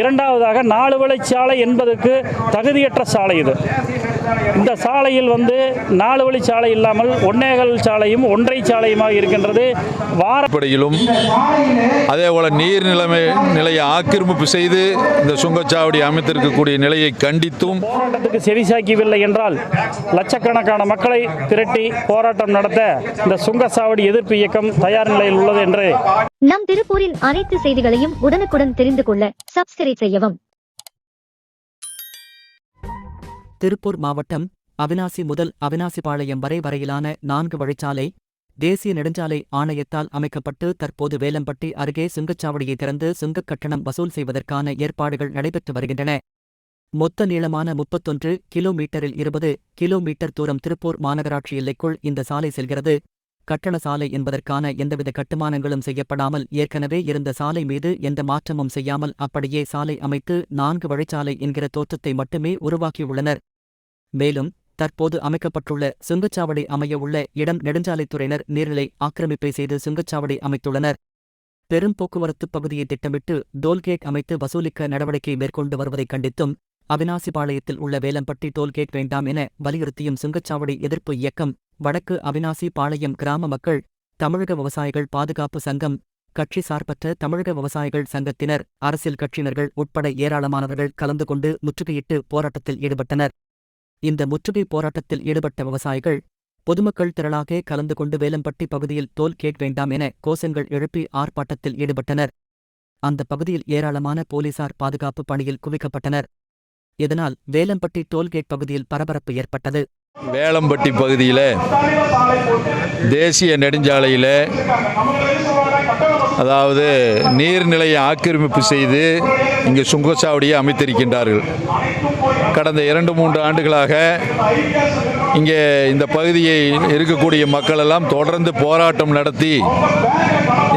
இரண்டாவதாக நாலு வழிச்சாலை என்பதற்கு தகுதியற்ற சாலை இது. இந்த சாலையில் வந்து நாலு வழிச்சாலை இல்லாமல் ஒன்னேகல் சாலையும் ஒன்றை சாலையுமாக இருக்கின்றது. வார அடிப்படையிலும் அதே போல நீர் நிலைமை நிலையை ஆக்கிரமிப்பு செய்து இந்த சுங்கச்சாவடி அமைத்திருக்கக்கூடிய நிலையை கண்டித்தும் போராட்டத்துக்கு செவிசாய்க்கவில்லை என்றால் லட்சக்கணக்கான மக்களை திரட்டி போராட்டம் நடத்த இந்த சுங்கச்சாவடி எதிர்ப்பு இயக்கம் தயார் நிலையில் உள்ளது என்று நம் திருப்பூரின் அனைத்து செய்திகளையும் உடனுக்குடன் தெரிந்து கொள்ள சப்ஸ்கிரைப் செய்யவும். திருப்பூர் மாவட்டம் அவினாசி முதல் அவினாசிபாளையம் வரை வரையிலான நான்கு வழிச்சாலை தேசிய நெடுஞ்சாலை ஆணையத்தால் அமைக்கப்பட்டு தற்போது வேலம்பட்டி அருகே சுங்கச்சாவடியை திறந்து சுங்கக் கட்டணம் வசூல் செய்வதற்கான ஏற்பாடுகள் நடைபெற்று வருகின்றன. மொத்த நீளமான முப்பத்தொன்று கிலோமீட்டரில் இருபது கிலோமீட்டர் தூரம் திருப்பூர் மாநகராட்சி எல்லைக்குள் இந்த சாலை செல்கிறது. கட்டண சாலை என்பதற்கான எந்தவித கட்டுமானங்களும் செய்யப்படாமல் ஏற்கனவே இருந்த சாலை மீது எந்த மாற்றமும் செய்யாமல் அப்படியே சாலை அமைத்து நான்கு வழிச்சாலை என்கிற தோற்றத்தை மட்டுமே உருவாக்கியுள்ளனர். மேலும் தற்போது அமைக்கப்பட்டுள்ள சுங்கச்சாவடி அமைய உள்ள இடம் நெடுஞ்சாலைத்துறையினர் நீர்நிலை ஆக்கிரமிப்பை செய்து சுங்கச்சாவடி அமைத்துள்ளனர். பெரும் போக்குவரத்து பகுதியை திட்டமிட்டு டோல்கேட் அமைத்து வசூலிக்க நடவடிக்கை மேற்கொண்டு வருவதைக் கண்டித்தும் அவினாசிபாளையத்தில் உள்ள வேலம்பட்டி டோல்கேட் வேண்டாம் என வலியுறுத்தியும் சுங்கச்சாவடி எதிர்ப்பு இயக்கம் வடக்கு அவினாசி பாளையம் கிராம மக்கள் தமிழக விவசாயிகள் பாதுகாப்பு சங்கம் கட்சி சார்பற்ற தமிழக விவசாயிகள் சங்கத்தினர் அரசியல் கட்சியினர்கள் உட்பட ஏராளமானவர்கள் கலந்து கொண்டு முற்றுகையிட்டு போராட்டத்தில் ஈடுபட்டனர். இந்த முற்றுகை போராட்டத்தில் ஈடுபட்ட விவசாயிகள் பொதுமக்கள் திரளாக கலந்து கொண்டு வேலம்பட்டி பகுதியில் தோல் கேட் வேண்டாம் என கோஷங்கள் எழுப்பி ஆர்ப்பாட்டத்தில் ஈடுபட்டனர். அந்த பகுதியில் ஏராளமான போலீசார் பாதுகாப்பு பணியில் குவிக்கப்பட்டனர். இதனால் வேலம்பட்டி டோல்கேட் பகுதியில் பரபரப்பு ஏற்பட்டது. வேளம்பட்டி பகுதியில் தேசிய நெடுஞ்சாலையில் அதாவது நீர்நிலையை ஆக்கிரமிப்பு செய்து இங்கு சுங்கச்சாவடியை அமைத்திருக்கின்றார்கள். கடந்த இரண்டு மூன்று ஆண்டுகளாக இங்கே இந்த பகுதியை இருக்கக்கூடிய மக்களெல்லாம் தொடர்ந்து போராட்டம் நடத்தி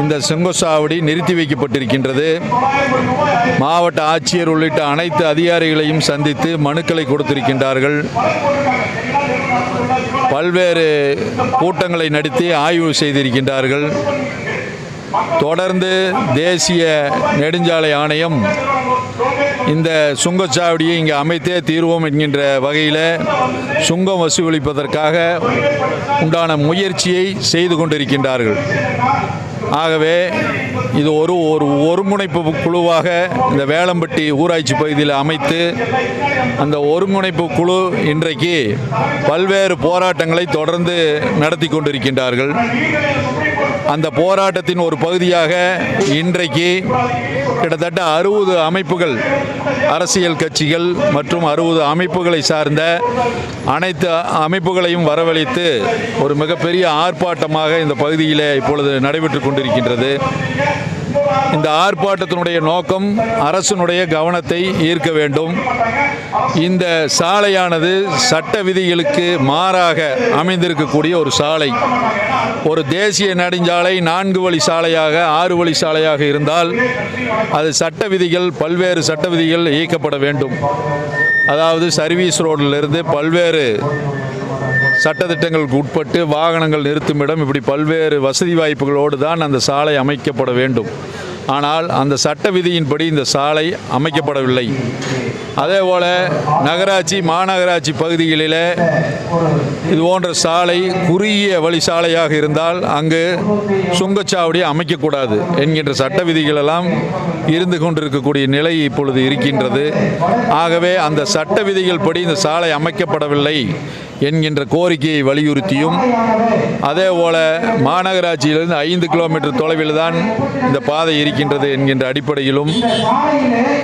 இந்த சுங்கச்சாவடி நிறுத்தி வைக்கப்பட்டிருக்கின்றது. மாவட்ட ஆட்சியர் உள்ளிட்ட அனைத்து அதிகாரிகளையும் சந்தித்து மனுக்களை கொடுத்திருக்கின்றார்கள். பல்வேறு கூட்டங்களை நடத்தி ஆய்வு செய்திருக்கின்றார்கள். தொடர்ந்து தேசிய நெடுஞ்சாலை ஆணையம் இந்த சுங்கச்சாவடியை இங்கே அமைத்தே தீர்வோம் என்கின்ற வகையில் சுங்கம் வசூலிப்பதற்காக உண்டான முயற்சியை செய்து கொண்டிருக்கின்றார்கள். ஆகவே இது ஒரு ஒரு ஒருங்கிணைப்பு குழுவாக இந்த வேளம்பட்டி ஊராட்சி பகுதியில் அமைத்து அந்த ஒருங்கிணைப்பு குழு இன்றைக்கு பல்வேறு போராட்டங்களை தொடர்ந்து நடத்தி கொண்டிருக்கின்றார்கள். அந்த போராட்டத்தின் ஒரு பகுதியாக இன்றைக்கு கிட்டத்தட்ட அறுபது அமைப்புகள் அரசியல் கட்சிகள் மற்றும் அறுபது அமைப்புகளை சார்ந்த அனைத்து அமைப்புகளையும் வரவழைத்து ஒரு மிகப்பெரிய ஆர்ப்பாட்டமாக இந்த பகுதியில் இப்பொழுது நடைபெற்று கொண்டிருக்கின்றது. இந்த ஆர்ப்பாட்டத்தினுடைய நோக்கம் அரசினுடைய கவனத்தை ஈர்க்க வேண்டும். இந்த சாலையானது சட்ட விதிகளுக்கு மாறாக அமைந்திருக்கக்கூடிய ஒரு சாலை. ஒரு தேசிய நெடுஞ்சாலை நான்கு வழி சாலையாக ஆறு வழி சாலையாக இருந்தால் அது சட்ட விதிகள் பல்வேறு சட்ட விதிகள் இயக்கப்பட வேண்டும். அதாவது சர்வீஸ் ரோடிலிருந்து பல்வேறு சட்டத்திட்டங்களுக்கு உட்பட்டு வாகனங்கள் நிறுத்தும் இடம் இப்படி பல்வேறு வசதி வாய்ப்புகளோடு தான் அந்த சாலை அமைக்கப்பட வேண்டும். ஆனால் அந்த சட்ட விதியின்படி இந்த சாலை அமைக்கப்படவில்லை. அதே போல் நகராட்சி மாநகராட்சி பகுதிகளில் இது போன்ற சாலை குறுகிய வழி சாலையாக இருந்தால் அங்கு சுங்கச்சாவடி அமைக்கக்கூடாது என்கின்ற சட்ட விதிகளெல்லாம் இருந்து கொண்டிருக்கக்கூடிய நிலை இப்பொழுது இருக்கின்றது. ஆகவே அந்த சட்ட விதிகள் படி இந்த சாலை அமைக்கப்படவில்லை. என்கின்ற கோரிக்கையை வலியுறுத்தியும் அதே போல மாநகராட்சியிலிருந்து ஐந்து கிலோமீட்டர் தொலைவில் தான் இந்த பாதை இருக்கின்றது என்கின்ற அடிப்படையிலும்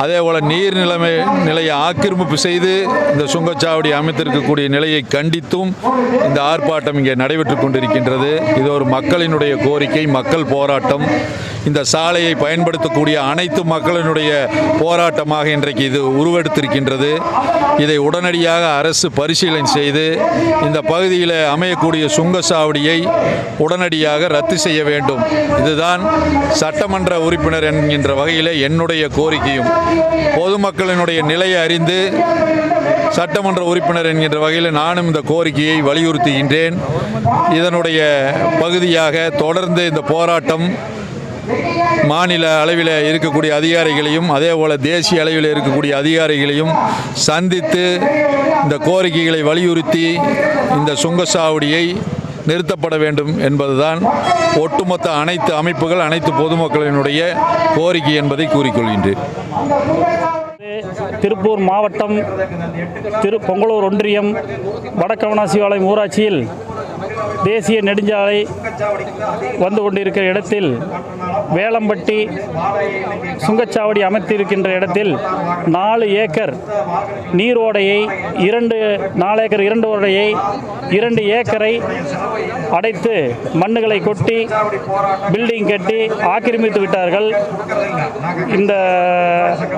அதே போல நீர் நிலைமை நிலையை ஆக்கிரமிப்பு செய்து இந்த சுங்கச்சாவடி அமைத்திருக்கக்கூடிய நிலையை கண்டித்தும் இந்த ஆர்ப்பாட்டம் இங்கே நடைபெற்று கொண்டிருக்கின்றது. இது ஒரு மக்களினுடைய கோரிக்கை மக்கள் போராட்டம். இந்த சாலையை பயன்படுத்தக்கூடிய அனைத்து மக்களினுடைய போராட்டமாக இன்றைக்கு இது உருவெடுத்திருக்கின்றது. இதை உடனடியாக அரசு பரிசீலனை செய்து இந்த பகுதியில் அமையக்கூடிய சுங்கச்சாவடியை உடனடியாக ரத்து செய்ய வேண்டும். இதுதான் சட்டமன்ற உறுப்பினர் என்கின்ற வகையில் என்னுடைய கோரிக்கையும். பொதுமக்களினுடைய நிலையை அறிந்து சட்டமன்ற உறுப்பினர் என்கின்ற வகையில் நானும் இந்த கோரிக்கையை வலியுறுத்துகின்றேன். இதனுடைய பகுதியாக தொடர்ந்து இந்த போராட்டம் மாநில அளவில் இருக்கக்கூடிய அதிகாரிகளையும் அதே போல் தேசிய அளவில் இருக்கக்கூடிய அதிகாரிகளையும் சந்தித்து இந்த கோரிக்கைகளை வலியுறுத்தி இந்த சுங்கச்சாவடியை நிறுத்தப்பட வேண்டும் என்பதுதான் ஒட்டுமொத்த அனைத்து அமைப்புகள் அனைத்து பொதுமக்களினுடைய கோரிக்கை என்பதை கூறிக்கொள்கின்றேன். திருப்பூர் மாவட்டம் திரு பொங்கலூர் ஒன்றியம் வடக்கவனாசிபாளையம் ஊராட்சியில் தேசிய நெடுஞ்சாலை வந்து கொண்டிருக்கிற இடத்தில் வேளம்பட்டி சுங்கச்சாவடி அமைத்திருக்கின்ற இடத்தில் நாலு ஏக்கர் நீரோடையை இரண்டு நாலு ஏக்கர் இரண்டு ஓடையை இரண்டு ஏக்கரை அடைத்து மண்ணுகளை கொட்டி பில்டிங் கட்டி ஆக்கிரமித்து விட்டார்கள். இந்த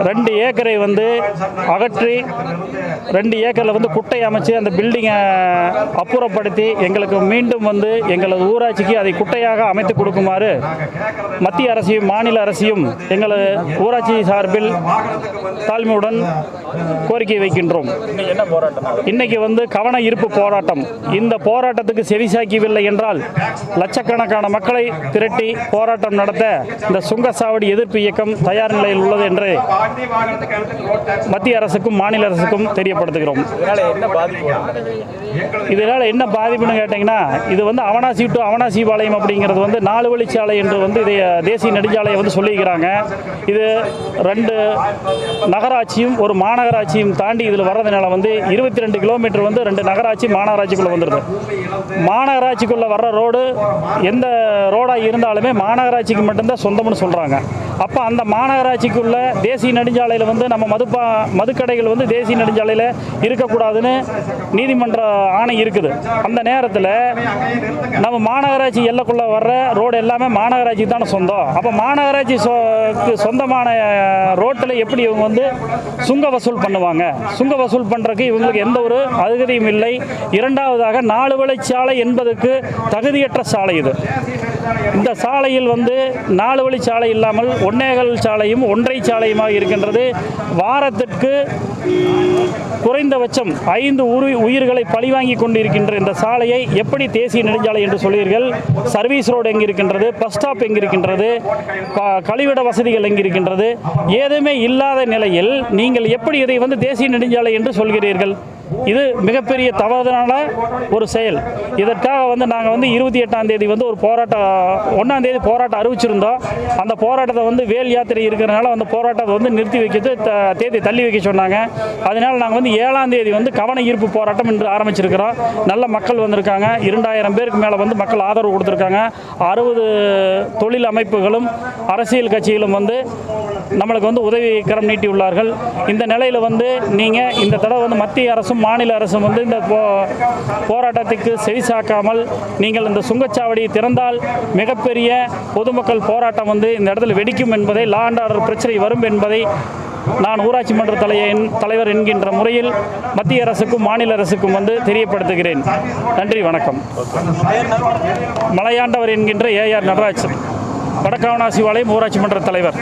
ரெண்டு ஏக்கரை வந்து அகற்றி ரெண்டு ஏக்கரில் வந்து குட்டை அமைச்சு அந்த பில்டிங்கை அப்புறப்படுத்தி எங்களுக்கு மீண்டும் வந்து எங்களது ஊராட்சிக்கு அதை குட்டையாக அமைத்து கொடுக்குமாறு மத்திய அரசையும் மாநில அரசையும் எங்களது ஊராட்சி சார்பில் தாழ்மையுடன் கோரிக்கை வைக்கின்றோம். இன்னைக்கு வந்து கவன ஈர்ப்பு போராட்டம். இந்த போராட்டத்துக்கு செவிசாக்கவில்லை என்றால் லட்சக்கணக்கான மக்களை திரட்டி போராட்டம் நடத்த இந்த சுங்கச்சாவடி எதிர்ப்பு இயக்கம் தயார் நிலையில் உள்ளது என்று மத்திய அரசுக்கும் மாநில அரசுக்கும் தெரியப்படுத்துகிறோம். இதனால் என்ன பாதிப்புன்னு கேட்டிங்கன்னா இது வந்து அவனாசி டு அவனாசி பாளையம் அப்படிங்கிறது வந்து நாலு வழிச்சாலை என்று வந்து இதை தேசிய நெடுஞ்சாலையை வந்து சொல்லியிருக்கிறாங்க. இது ரெண்டு நகராட்சியும் ஒரு மாநகராட்சியும் தாண்டி இதில் வர்றதுனால வந்து இருபத்தி ரெண்டு கிலோமீட்டர் வந்து ரெண்டு நகராட்சி மாநகராட்சிக்குள்ளே வந்துடுது மாநகராட்சிக்குள்ளே வர்ற ரோடு எந்த ரோடாக இருந்தாலுமே மாநகராட்சிக்கு மட்டும்தான் சொந்தம்னு சொல்கிறாங்க அப்போ அந்த மாநகராட்சிக்குள்ள தேசிய நெடுஞ்சாலையில் வந்து நம்ம மதுப்பா மதுக்கடைகள் வந்து தேசிய நெடுஞ்சாலையில் இருக்கக்கூடாதுன்னு நீதிமன்ற ஆணை இருக்குது. அந்த நேரத்தில் நம்ம மாநகராட்சி எல்லைக்குள்ளே வர்ற ரோடு எல்லாமே மாநகராட்சி தானே சொந்தம். அப்போ மாநகராட்சி சொ சொந்தமான ரோட்டில் எப்படி இவங்க வந்து சுங்க வசூல் பண்ணுவாங்க? சுங்க வசூல் பண்ணுறதுக்கு இவங்களுக்கு எந்த ஒரு அருகதையும் இல்லை. இரண்டாவதாக நாலு வழிச்சாலை என்பதற்கு தகுதியற்ற சாலை இது. இந்த சாலையில் வந்து நாலு வழி சாலை இல்லாமல் ஒன்னேகல் சாலையும் ஒன்றை சாலையுமாக இருக்கின்றது. வாரத்திற்கு குறைந்தபட்சம் ஐந்து உரு உயிர்களை பழிவாங்கி கொண்டிருக்கின்ற இந்த சாலையை எப்படி தேசிய நெடுஞ்சாலை என்று சொல்வீர்கள்? சர்வீஸ் ரோடு எங்கே இருக்கின்றது? பஸ் ஸ்டாப் எங்கே இருக்கின்றது? கழிவிட வசதிகள் எங்கே இருக்கின்றது? ஏதுமே இல்லாத நிலையில் நீங்கள் எப்படி இதை வந்து தேசிய நெடுஞ்சாலை என்று சொல்கிறீர்கள்? இது மிகப்பெரிய தவறுதலான ஒரு செயல். இதற்காக வந்து நாங்கள் வந்து இருபத்தி எட்டாம் தேதி வந்து ஒரு போராட்டம் ஒன்றாம் தேதி போராட்டம் அறிவிச்சிருந்தோம். அந்த போராட்டத்தை வந்து வேல் யாத்திரை இருக்கிறனால அந்த போராட்டத்தை வந்து நிறுத்தி வைக்கிறது த- தேதி தள்ளி வைக்க சொன்னாங்க. அதனால நாங்கள் வந்து ஏழாம் தேதி வந்து கவன ஈர்ப்பு போராட்டம் என்று ஆரம்பிச்சிருக்கிறோம். நல்ல மக்கள் வந்திருக்காங்க. இரண்டாயிரம் பேருக்கு மேலே வந்து மக்கள் ஆதரவு கொடுத்துருக்காங்க. அறுபது தொழில் அமைப்புகளும் அரசியல் கட்சிகளும் வந்து நம்மளுக்கு வந்து உதவி கரம் நீட்டியுள்ளார்கள். இந்த நிலையில் வந்து நீங்கள் இந்த தடவை வந்து மத்திய அரசும் மாநில அரசும் வந்து இந்த போராட்டத்துக்கு செவிசாக்காமல் நீங்கள் இந்த சுங்கச்சாவடியை திறந்தால் மிகப்பெரிய பொதுமக்கள் போராட்டம் வந்து இந்த இடத்துல வெடிக்கும் என்பதை லா அண்ட் ஆர்டர் பிரச்சனை வரும் என்பதை நான் ஊராட்சி மன்ற தலையன் தலைவர் என்கின்ற முறையில் மத்திய அரசுக்கும் மாநில அரசுக்கும் வந்து தெரியப்படுத்துகிறேன். நன்றி வணக்கம். மலையாண்டவர் என்கின்ற ஏஆர் நடராஜ் வடக்காவனாசிவாளையம் ஊராட்சி மன்ற தலைவர்.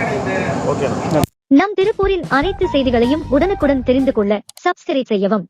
நம் திருப்பூரின் அனைத்து செய்திகளையும் உடனுக்குடன் தெரிந்து கொள்ள சப்ஸ்கிரைப் செய்யவும்.